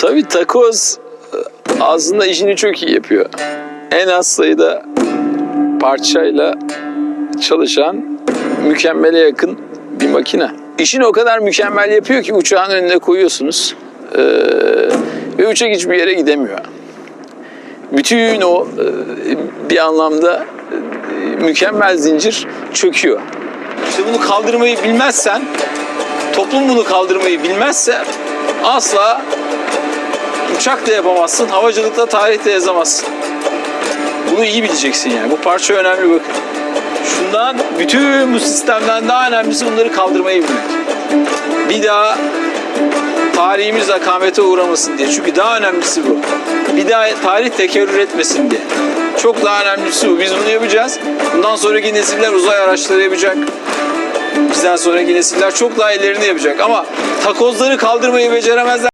Tabii takoz e, aslında işini çok iyi yapıyor. En az sayıda parçayla çalışan mükemmele yakın bir makine. İşini o kadar mükemmel yapıyor ki uçağın önüne koyuyorsunuz e, ve uçak hiçbir yere gidemiyor. Bütün o e, bir anlamda e, mükemmel zincir çöküyor. İşte bunu kaldırmayı bilmezsen, toplum bunu kaldırmayı bilmezse asla uçak da yapamazsın, havacılıkta tarih de yazamazsın. Bunu iyi bileceksin yani. Bu parça önemli bakın. Şundan, bütün bu sistemden daha önemlisi bunları kaldırmayı bilmek. Bir daha tarihimiz akamete uğramasın diye. Çünkü daha önemlisi bu. Bir daha tarih tekerrür etmesin diye. Çok daha önemlisi bu. Biz bunu yapacağız. Bundan sonraki nesiller uzay araçları yapacak. Bizden sonraki nesiller çok daha ilerini yapacak. Ama takozları kaldırmayı beceremezler.